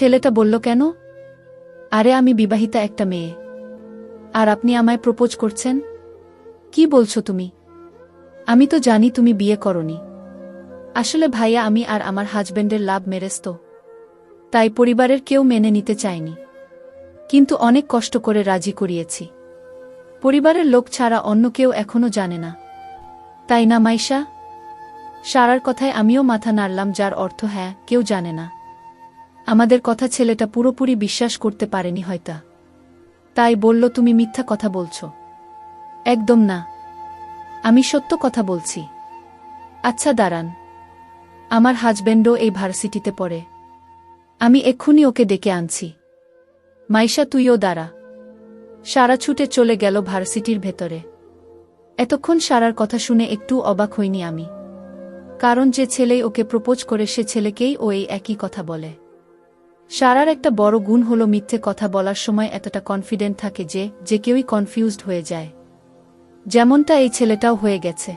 ছেলেটা বলল, কেন? আরে, আমি বিবাহিতা একটা মেয়ে। আর আপনি আমায় প্রপোজ করছেন? কি বলছো তুমি? আমি তো জানি তুমি বিয়ে করনি। আসলে ভাইয়া, আমি আর আমার হাজবেন্ডের লাভ মেরেস তো তাই পরিবারের কেউ মেনে নিতে চায়নি। কিন্তু অনেক কষ্ট করে রাজি করিয়েছি। পরিবারের লোক ছাড়া অন্য কেউ এখনও জানে না। তাই না, মাইশা? সারার কথায় আমিও মাথা নাড়লাম, যার অর্থ হ্যাঁ কেউ জানে না। আমাদের কথা ছেলেটা পুরোপুরি বিশ্বাস করতে পারেনি হয়তা। তাই বলল, তুমি মিথ্যা কথা বলছ। একদম না। আমি সত্য কথা বলছি। আচ্ছা দাঁড়ান। আমার হাজব্যান্ডও এই ভার্সিটিতে পড়ে। আমি এক্ষুনি ওকে ডেকে আনছি। মাইশা, তুইও দাঁড়া। সারা ছুটে চলে গেল ভার্সিটির ভেতরে। এতক্ষণ সারার কথা শুনে একটু অবাক হইনি আমি। কারণ যে ছেলেই ওকে প্রপোজ করে, সে ছেলেকেই ও এই একই কথা বলে। সারার একটা বড় গুণ হলো মিথ্যে কথা বলার সময় এতটা কনফিডেন্ট থাকে যে যে কেউই কনফিউজড হয়ে যায়। যেমনটা এই ছেলেটাও হয়ে গেছে।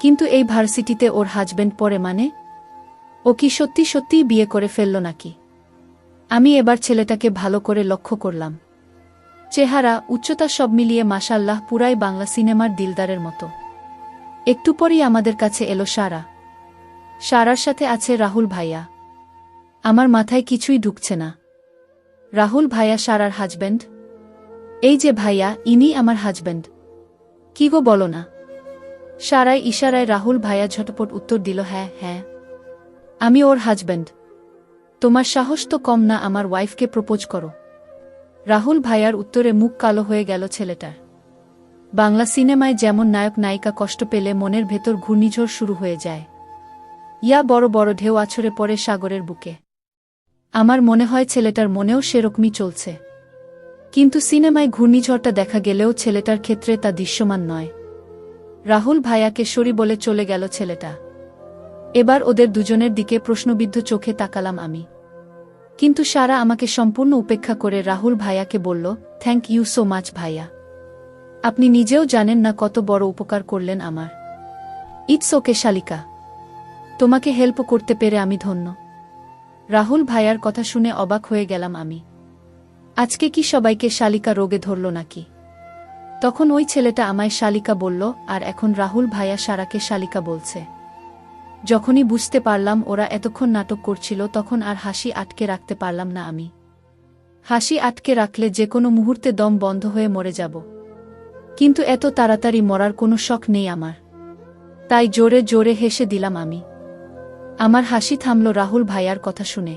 কিন্তু এই ভার্সিটিতে ওর হাজবেন্ড পরে মানে? ও কি সত্যি সত্যিই বিয়ে করে ফেলল নাকি? আমি এবার ছেলেটাকে ভালো করে লক্ষ্য করলাম। চেহারা, উচ্চতা সব মিলিয়ে মাসাল্লাহ পুরাই বাংলা সিনেমার দিলদারের মতো। একটু পরই আমাদের কাছে এলো সারা। সারার সাথে আছে রাহুল ভাইয়া। আমার মাথায় কিছুই ঢুকছে না। রাহুল ভাইয়া সারার হাজব্যান্ড এই যে ভাইয়া ইনি আমার হাজব্যান্ড কি গো বলো না। সারায় ইশারায় রাহুল ভাইয়া ঝটপট উত্তর দিল হ্যাঁ হ্যাঁ। আমি ওর হাজব্যান্ড তোমার সাহস তো কম না আমার ওয়াইফকে প্রপোজ করো। রাহুল ভাইয়ার উত্তরে মুখ কালো হয়ে গেল ছেলেটার। বাংলা সিনেমায় যেমন নায়ক নায়িকা কষ্ট পেলে মনের ভেতর ঘূর্ণিঝড় শুরু হয়ে যায়। ইয়া বড় বড় ঢেউ আছড়ে পড়ে সাগরের বুকে। আমার মনে হয় ছেলেটার মনেও সেরকমই চলছে। কিন্তু সিনেমায় ঘূর্ণিঝড়টা দেখা গেলেও ছেলেটার ক্ষেত্রে তা দৃশ্যমান নয়। রাহুল ভাইয়াকে সরি বলে চলে গেল ছেলেটা। এবার ওদের দুজনের দিকে প্রশ্নবিদ্ধ চোখে তাকালাম আমি। কিন্তু সারা আমাকে সম্পূর্ণ উপেক্ষা করে রাহুল ভাইয়াকে বলল থ্যাংক ইউ সো মাচ ভাইয়া। আপনি নিজেও জানেন না কত বড় উপকার করলেন আমার। ইটস ওকে শালিকা। তোমাকে হেল্প করতে পেরে আমি ধন্য। রাহুল ভাইয়ার কথা শুনে অবাক হয়ে গেলাম আমি। আজকে কি সবাইকে শালিকা রোগে ধরল নাকি? তখন ওই ছেলেটা আমায় শালিকা বলল, আর এখন রাহুল ভাইয়া সারাকে শালিকা বলছে। যখনই বুঝতে পারলাম ওরা এতক্ষণ নাটক করছিল, তখন আর হাসি আটকে রাখতে পারলাম না আমি। হাসি আটকে রাখলে যে কোনো মুহূর্তে দম বন্ধ হয়ে মরে যাব। কিন্তু এত তাড়াতাড়ি মরার কোনো শখ নেই আমার। তাই জোরে জোরে হেসে দিলাম আমি। আমার হাসি থামল রাহুল ভাইয়ার কথা শুনে।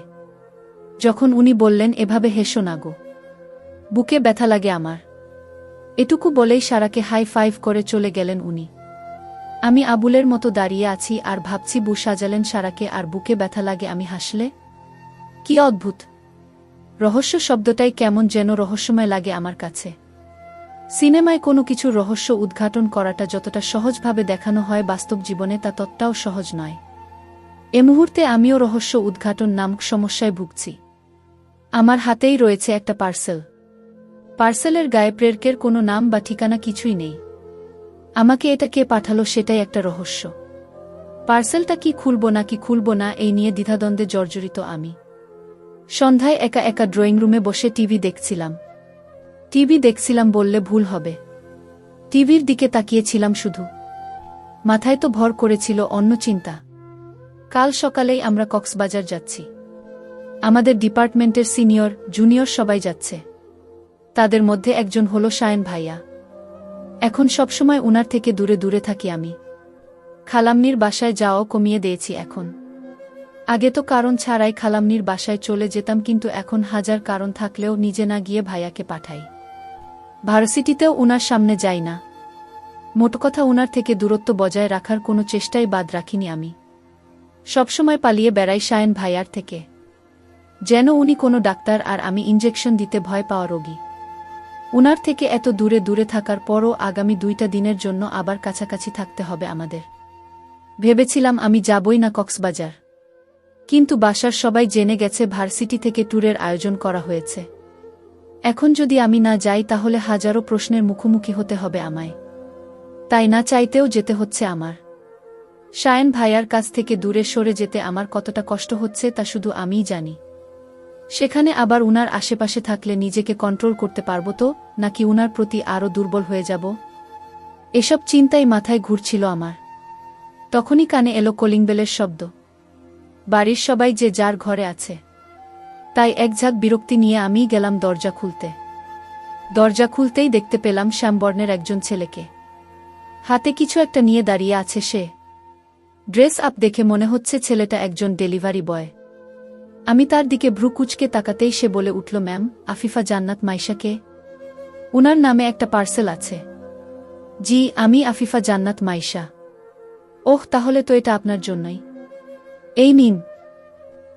যখন উনি বললেন, এভাবে হেসো না গো। বুকে ব্যথা লাগে আমার। এটুকু বলেই সারাকে হাই ফাইভ করে চলে গেলেন উনি। আমি আবুলের মতো দাঁড়িয়ে আছি আর ভাবছি বু সাজালেন সারাকে, আর বুকে ব্যথা লাগে আমি হাসলে? কি অদ্ভুত! রহস্য শব্দটাই কেমন যেন রহস্যময় লাগে আমার কাছে। সিনেমায় কোনো কিছুর রহস্য উদ্ঘাটন করাটা যতটা সহজভাবে দেখানো হয় বাস্তব জীবনে তা ততটাও সহজ নয়। এ মুহূর্তে আমিও রহস্য উদ্ঘাটন নামক সমস্যায় ভুগছি। আমার হাতেই রয়েছে একটা পার্সেল। পার্সেলের গায়ে প্রেরকের কোনো নাম বা ঠিকানা কিছুই নেই। আমাকে এটা কে পাঠালো সেটাই একটা রহস্য। পার্সেলটা কি খুলব না কি খুলব না এই নিয়ে দ্বিধাদ্বন্দ্বে জর্জরিত আমি। সন্ধ্যায় একা একা ড্রয়িং রুমে বসে টিভি দেখছিলাম। টিভি দেখছিলাম বললে ভুল হবে। টিভির দিকে তাকিয়েছিলাম শুধু। মাথায় তো ভর করেছিল অন্য চিন্তা। কাল সকালেই আমরা কক্সবাজার যাচ্ছি। আমাদের ডিপার্টমেন্টের সিনিয়র, জুনিয়র সবাই যাচ্ছে। তাদের মধ্যে একজন হল সায়ন ভাইয়া। এখন সবসময় উনার থেকে দূরে দূরে থাকি আমি। খালামনির বাসায় যাওয়াও কমিয়ে দিয়েছি এখন। আগে তো কারণ ছাড়াই খালামনির বাসায় চলে যেতাম কিন্তু এখন হাজার কারণ থাকলেও নিজে না গিয়ে ভাইয়াকে পাঠাই। ভার্সিটিতেও উনার সামনে যাই না। মোট কথা উনার থেকে দূরত্ব বজায় রাখার কোনো চেষ্টাই বাদ রাখিনি আমি। সবসময় পালিয়ে বেড়াই সায়ন ভাইয়ার থেকে। যেন উনি কোনো ডাক্তার আর আমি ইঞ্জেকশন দিতে ভয় পাওয়া রোগী। উনার থেকে এত দূরে দূরে থাকার পরও আগামী দুইটা দিনের জন্য আবার কাছাকাছি থাকতে হবে আমাদের। ভেবেছিলাম আমি যাবই না কক্সবাজার। কিন্তু বাসার সবাই জেনে গেছে ভার্সিটি থেকে ট্যুরের আয়োজন করা হয়েছে। এখন যদি আমি না যাই তাহলে হাজারো প্রশ্নের মুখোমুখি হতে হবে আমায়। তাই না চাইতেও যেতে হচ্ছে আমার। সায়ন ভাইয়ার কাছ থেকে দূরে সরে যেতে আমার কতটা কষ্ট হচ্ছে তা শুধু আমিই জানি। সেখানে আবার উনার আশেপাশে থাকলে নিজেকে কন্ট্রোল করতে পারব তো, নাকি উনার প্রতি আরও দুর্বল হয়ে যাব? এসব চিন্তাই মাথায় ঘুরছিল আমার। তখনই কানে এলো কলিং বেলের শব্দ। বাড়ির সবাই যে যার ঘরে আছে। তাই এক ঝাঁক বিরক্তি নিয়ে আমিই গেলাম দরজা খুলতে। দরজা খুলতেই দেখতে পেলাম শ্যামবর্ণের একজন ছেলেকে। হাতে কিছু একটা নিয়ে দাঁড়িয়ে আছে সে। ড্রেস আপ দেখে মনে হচ্ছে ছেলেটা একজন ডেলিভারি বয়। আমি তার দিকে ভ্রুকুচকে তাকাতেই সে বলে উঠল, ম্যাম, আফিফা জান্নাত মাইশাকে। উনার নামে একটা পার্সেল আছে। জি, আমি আফিফা জান্নাত মাইশা। ওহ, তাহলে তো এটা আপনার জন্যই। এই নিন।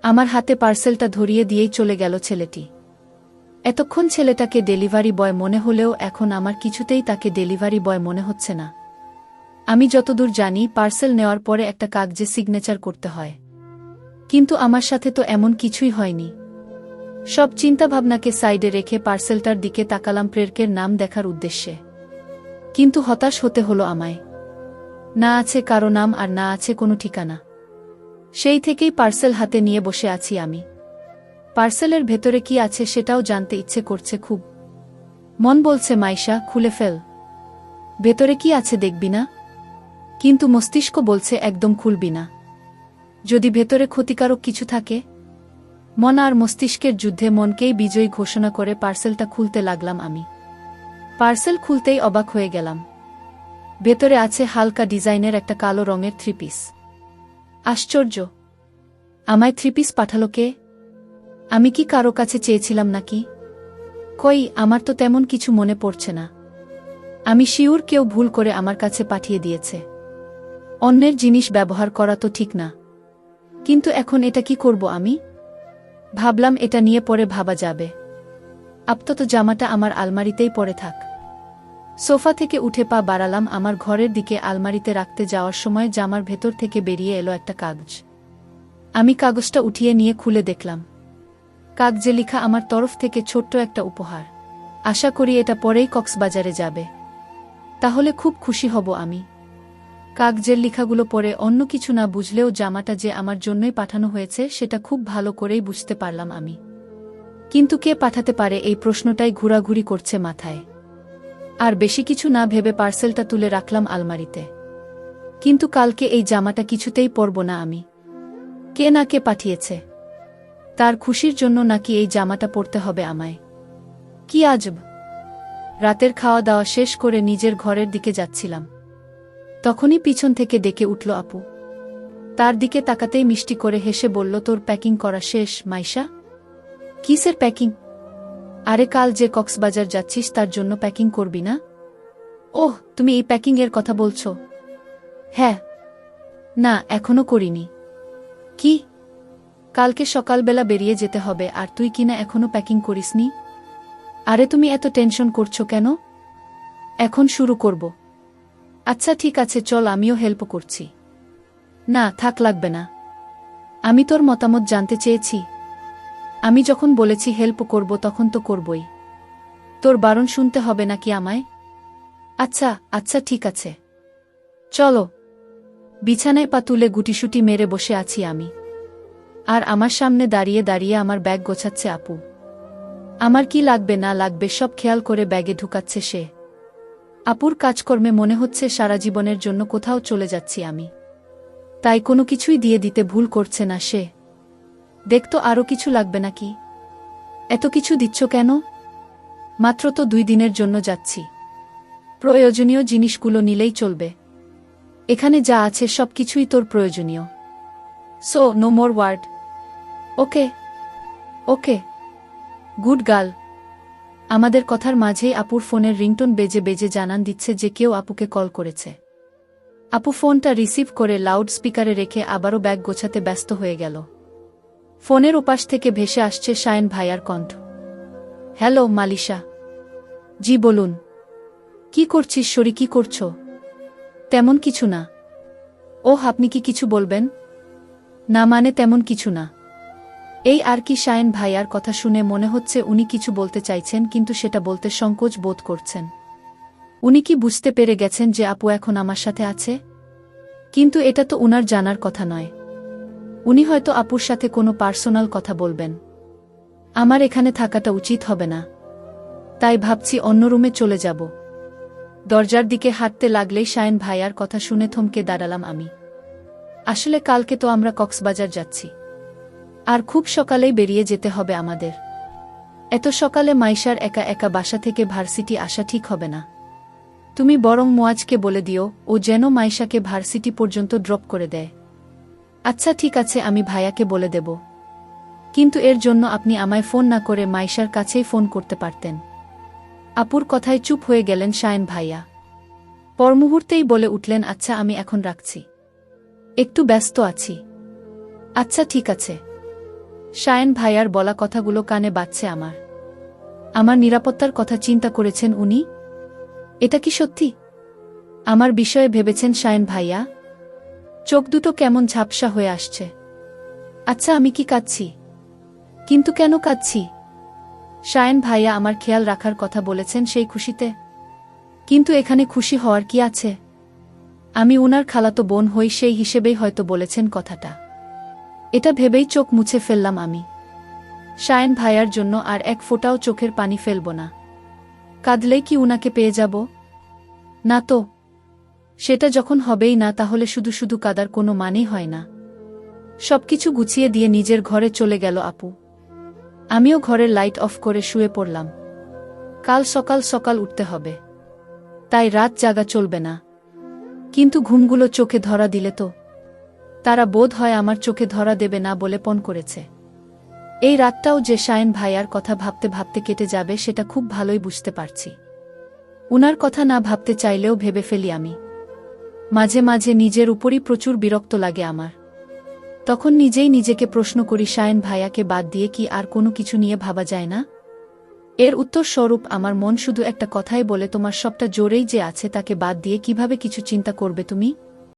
আমার হাতে পার্সেলটা ধরিয়ে দিয়েই চলে গেল ছেলেটি। এতক্ষণ ছেলেটাকে ডেলিভারি বয় মনে হলেও এখন আমার কিছুতেই তাকে ডেলিভারি বয় মনে হচ্ছে না। আমি যতদূর জানি, পার্সেল নেওয়ার পরে একটা কাগজে সিগনেচার করতে হয়। কিন্তু আমার সাথে তো এমন কিছুই হয়নি। সব চিন্তাভাবনাকে সাইডে রেখে পার্সেলটার দিকে তাকালাম প্রেরকের নাম দেখার উদ্দেশ্যে। কিন্তু হতাশ হতে হলো আমায়। না আছে কারও নাম আর না আছে কোনো ঠিকানা। সেই থেকেই পার্সেল হাতে নিয়ে বসে আছি আমি। পার্সেলের ভেতরে কি আছে সেটাও জানতে ইচ্ছে করছে খুব। মন বলছে, মাইশা, খুলে ফেল। ভেতরে কি আছে দেখবি না? কিন্তু মস্তিষ্ক বলছে একদম খুলবি না। যদি ভেতরে ক্ষতিকারক কিছু থাকে, মন আর মস্তিষ্কের যুদ্ধে মনকেই বিজয়ী ঘোষণা করে পার্সেলটা খুলতে লাগলাম আমি। পার্সেল খুলতেই অবাক হয়ে গেলাম। ভেতরে আছে হালকা ডিজাইনের একটা কালো রঙের থ্রি পিস আশ্চর্য! আমায় থ্রি পিস পাঠালো কে? আমি কি কারও কাছে চেয়েছিলাম নাকি? কই, আমার তো তেমন কিছু মনে পড়ছে না। আমি শিউর কেউ ভুল করে আমার কাছে পাঠিয়ে দিয়েছে। অন্যের জিনিস ব্যবহার করা তো ঠিক না। কিন্তু এখন এটা কি করব আমি? ভাবলাম এটা নিয়ে পরে ভাবা যাবে। আপাতত জামাটা আমার আলমারিতেই পরে থাক। সোফা থেকে উঠে পা বাড়ালাম আমার ঘরের দিকে আলমারিতে রাখতে যাওয়ার সময় জামার ভেতর থেকে বেরিয়ে এলো একটা কাগজ। আমি কাগজটা উঠিয়ে নিয়ে খুলে দেখলাম। কাগজে লিখা আমার তরফ থেকে ছোট্ট একটা উপহার। আশা করি এটা পরেই কক্সবাজারে যাবে। তাহলে খুব খুশি হব আমি। কাগজের লেখাগুলো পরে অন্য কিছু না বুঝলেও জামাটা যে আমার জন্যই পাঠানো হয়েছে, সেটা খুব ভালো করেই বুঝতে পারলাম আমি। কিন্তু কে পাঠাতে পারে এই প্রশ্নটাই ঘোরাঘুরি করছে মাথায়। আর বেশি কিছু না ভেবে পার্সেলটা তুলে রাখলাম আলমারিতে। কিন্তু কালকে এই জামাটা কিছুতেই পরব না আমি। কে না কে পাঠিয়েছে? তার খুশির জন্য নাকি এই জামাটা পরতে হবে আমায়? কি আজব! রাতের খাওয়া দাওয়া শেষ করে নিজের ঘরের দিকে যাচ্ছিলাম। তখনই পিছন থেকে ডেকে উঠল আপু। তার দিকে তাকাতেই মিষ্টি করে হেসে বলল, তোর প্যাকিং করা শেষ, মাইশা? কিসের প্যাকিং আরে কাল যে কক্সবাজার যাচ্ছিস, তার জন্য প্যাকিং করবি না? ওহ, তুমি এই প্যাকিং এর কথা বলছো? হ্যাঁ। না, এখনও করিনি। কি? কালকে সকালবেলা বেরিয়ে যেতে হবে, আর তুই কিনা এখনও প্যাকিং করিসনি? আরে তুমি এত টেনশন করছ কেন? এখন শুরু করব। আচ্ছা ঠিক আছে, চল, আমিও হেল্প করছি। না, থাক, লাগবে না। আমি তোর মতামত জানতে চেয়েছি। আমি যখন বলেছি হেল্প করব, তখন তো করবই। তোর বারণ শুনতে হবে নাকি আমায়? আচ্ছা আচ্ছা ঠিক আছে। চলো। বিছানায় পা তুলে গুটিসুটি মেরে বসে আছি আমি। আর আমার সামনে দাঁড়িয়ে দাঁড়িয়ে আমার ব্যাগ গোছাচ্ছে আপু। আমার কি লাগবে, না লাগবে, সব খেয়াল করে ব্যাগে ঢুকাচ্ছে সে। আপুর কাজকর্মে মনে হচ্ছে সারা জীবনের জন্য কোথাও চলে যাচ্ছি আমি। তাই কোনো কিছুই দিয়ে দিতে ভুল করছে না সে। দেখতো আরও কিছু লাগবে নাকি? এত কিছু দিচ্ছ কেন? মাত্র তো দুই দিনের জন্য যাচ্ছি। প্রয়োজনীয় জিনিসগুলো নিলেই চলবে। এখানে যা আছে সব কিছুই তোর প্রয়োজনীয়। So no more word okay okay good girl আমাদের কথার মাঝেই আপুর ফোনের রিংটোন বেজে বেজে জানান দিচ্ছে যে কেউ আপুকে কল করেছে। আপু ফোনটা রিসিভ করে লাউড স্পিকারে রেখে আবারও ব্যাগ গোছাতে ব্যস্ত হয়ে গেল। ফোনের ওপাশ থেকে ভেসে আসছে শায়ন ভাইয়ার কণ্ঠ। হ্যালো, মালিশা। জি, বলুন। কি করছিস সরি কি করছ? তেমন কিছু না। ওহ, আপনি কি কিছু বলবেন? না মানে তেমন কিছু না। এই আর কি শায়ন ভাইয়ার কথা শুনে মনে হচ্ছে উনি কিছু বলতে চাইছেন, কিন্তু সেটা বলতে সংকোচ বোধ করছেন। উনি কি বুঝতে পেরে গেছেন যে আপু এখন আমার সাথে আছে? কিন্তু এটা তো উনার জানার কথা নয়। উনি হয়তো আপুর সাথে কোনো পার্সোনাল কথা বলবেন। আমার এখানে থাকাটা উচিত হবে না। তাই ভাবছি অন্য রুমে চলে যাব। দরজার দিকে হাঁটতে লাগলেই শায়ন ভাইয়ার কথা শুনে থমকে দাঁড়ালাম আমি। আসলে কালকে তো আমরা কক্সবাজার যাচ্ছি। আর খুব সকালেই বেরিয়ে যেতে হবে আমাদের। এত সকালে মাইশার একা একা বাসা থেকে ভার্সিটি আসা ঠিক হবে না। তুমি বরং মোয়াজকে বলে দিও, ও যেন মাইশাকে ভার্সিটি পর্যন্ত ড্রপ করে দেয়। আচ্ছা ঠিক আছে, আমি ভাইয়াকে বলে দেব। কিন্তু এর জন্য আপনি আমায় ফোন না করে মাইশার কাছেই ফোন করতে পারতেন। আপুর কথায় চুপ হয়ে গেলেন শায়ন ভাইয়া। পর মুহূর্তেই বলে উঠলেন আচ্ছা আমি এখন রাখছি। একটু ব্যস্ত আছি। আচ্ছা ঠিক আছে। শায়ন ভাইয়ার বলা কথাগুলো কানে বাজছে আমার। আমার নিরাপত্তার কথা চিন্তা করেছেন উনি? এটা কি সত্যি? আমার বিষয়ে ভেবেছেন শায়ন ভাইয়া? চোখ দুটো কেমন ঝাপসা হয়ে আসছে। আচ্ছা আমি কি কাঁদছি? কিন্তু কেন কাঁদছি? শায়ন ভাইয়া আমার খেয়াল রাখার কথা বলেছেন সেই খুশিতে। কিন্তু এখানে খুশি হওয়ার কি আছে? আমি উনার খালাতো বোন হই সেই হিসেবেই হয়তো বলেছেন কথাটা। এটা ভেবেই চোখ মুছে ফেললাম আমি। শায়ন ভাইয়ার জন্য আর এক ফোঁটাও চোখের পানি ফেলব না। কাঁদলেই কি উনাকে পেয়ে যাব? না তো। সেটা যখন হবেই না, তাহলে শুধু শুধু কাদার কোনো মানেই হয় না। সবকিছু গুছিয়ে দিয়ে নিজের ঘরে চলে গেল আপু। আমিও ঘরের লাইট অফ করে শুয়ে পড়লাম। কাল সকাল সকাল উঠতে হবে। তাই রাত জাগা চলবে না। কিন্তু ঘুমগুলো চোখে ধরা দিলে তো। তারা বোধ হয় আমার চোখে ধরা দেবে না বলে পণ করেছে। এই রাতটাও যে শায়ন ভাইয়ার কথা ভাবতে ভাবতে কেটে যাবে সেটা খুব ভালোই বুঝতে পারছি। উনার কথা না ভাবতে চাইলেও ভেবে ফেলি আমি। মাঝে মাঝে নিজের উপরই প্রচুর বিরক্ত লাগে আমার। তখন নিজেই নিজেকে প্রশ্ন করি শায়ন ভাইয়াকে বাদ দিয়ে কি আর কোনো কিছু নিয়ে ভাবা যায় না? এর উত্তর স্বরূপ আমার মন শুধু একটা কথাই বলে, তোমার সবটা জোরেই যে আছে তাকে বাদ দিয়ে কীভাবে কিছু চিন্তা করবে তুমি?